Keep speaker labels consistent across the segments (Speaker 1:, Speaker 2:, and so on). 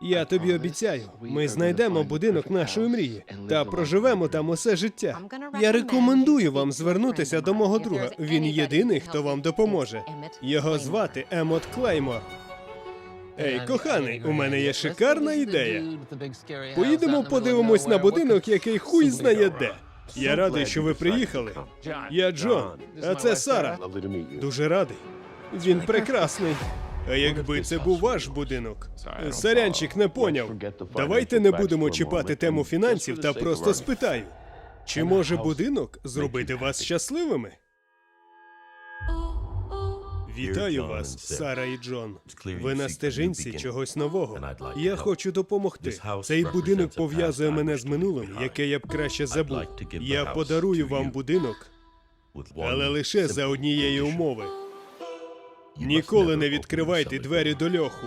Speaker 1: Я тобі обіцяю, ми знайдемо будинок нашої мрії та проживемо там усе життя. Я рекомендую вам звернутися до мого друга. Він єдиний, хто вам допоможе. Його звати Емот Клеймор. Ей, коханий, у мене є шикарна ідея. Поїдемо подивимось на будинок, який хуй знає де. Я радий, що ви приїхали. Я Джон, а це Сара. Дуже радий. Він прекрасний. А якби це був ваш будинок? Сарянчик не поняв. Давайте не будемо чіпати тему фінансів та просто спитаю. Чи може будинок зробити вас щасливими? Вітаю вас, Сара і Джон. Ви на стежинці чогось нового. Я хочу допомогти. Цей будинок пов'язує мене з минулим, яке я б краще забув. Я подарую вам будинок, але лише за однієї умови. Ніколи не відкривайте двері до льоху.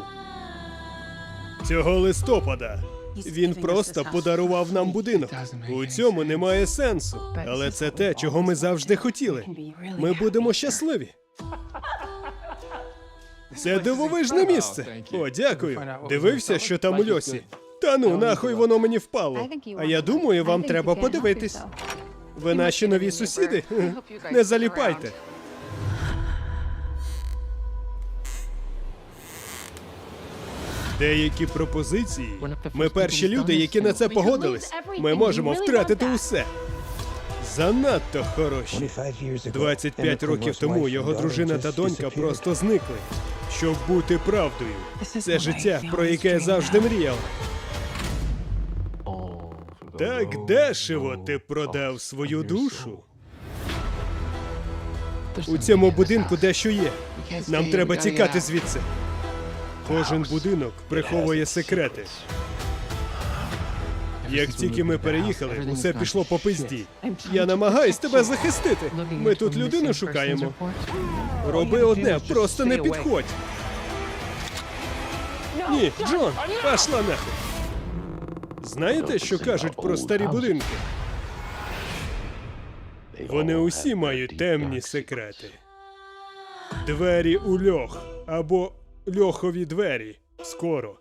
Speaker 1: Цього листопада. Він просто подарував нам будинок. У цьому немає сенсу. Але це те, чого ми завжди хотіли. Ми будемо щасливі. Це дивовижне місце. О, дякую. Дивився, що там у льосі. Та ну, нахуй воно мені впало. А я думаю, вам треба подивитись. Ви наші нові сусіди? Не заліпайте. Деякі пропозиції. Ми перші люди, які на це погодились. Ми можемо втратити усе. Занадто хороші. 25 років тому його дружина та донька просто зникли. Щоб бути правдою. Це життя, про яке я завжди мріяв. Так дешево ти продав свою душу. У цьому будинку дещо є. Нам треба тікати звідси. Кожен будинок приховує секрети. Як тільки ми переїхали, усе пішло по пизді. Я намагаюсь тебе захистити. Ми тут людину шукаємо. Роби одне, просто не підходь. Ні, Джон, пошла нахуй. Знаєте, що кажуть про старі будинки? Вони усі мають темні секрети. Двері у льох або льохові двері. Скоро.